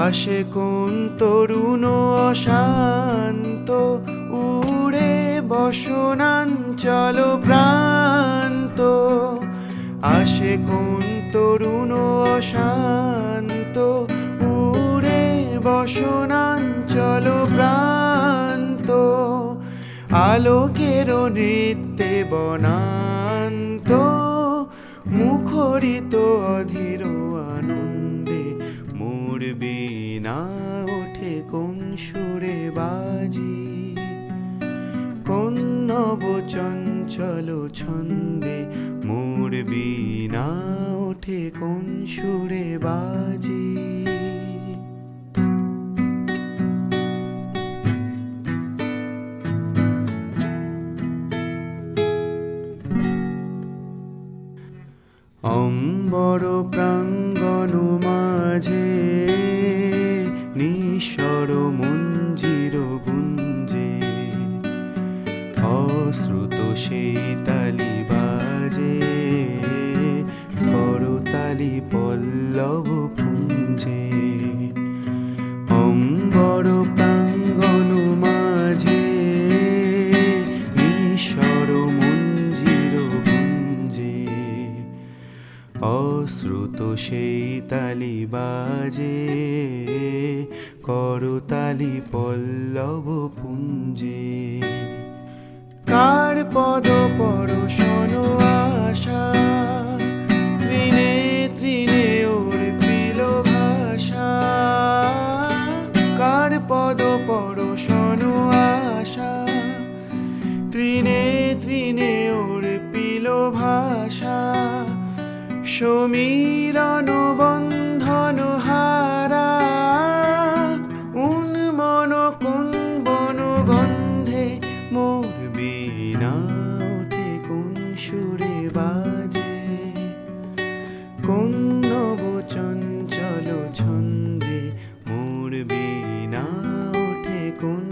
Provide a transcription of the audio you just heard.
আসে কোন তরুণ অশান্ত, উড়ে বসনাঞ্চল প্রান্ত। আসে কোন তরুণ অশান্ত, উড়ে বসনাঞ্চল প্রান্ত। আলোকের নৃত্যে বনান্ত, মুখরিত অধীর আনন্দে মোর বিনা ওঠে কোন সুরে বাজি? কোন নব চঞ্চল ছন্দে? মোর বিনা ওঠে কোন সুরে বাজি? অম্বর প্রাঙ্গণ করতালি পল্লব পুঞ্জে। অম্বর প্রাঙ্গণ মাঝে নিঃস্বর মঞ্জির গুঞ্জে অশ্রুত সেই তালি বাজে করতালি পল্লব পুঞ্জে। কার পদ পরশন আশা তৃণে তৃণে ওর পিল ভাষা সমীরণ বন্ধন হারা। উন্মন বন গন্ধে মোর বিনা ওঠে কোন সুরে বাজে। কোন নব চঞ্চল ছন্দে মোর বিনা ওঠে কোন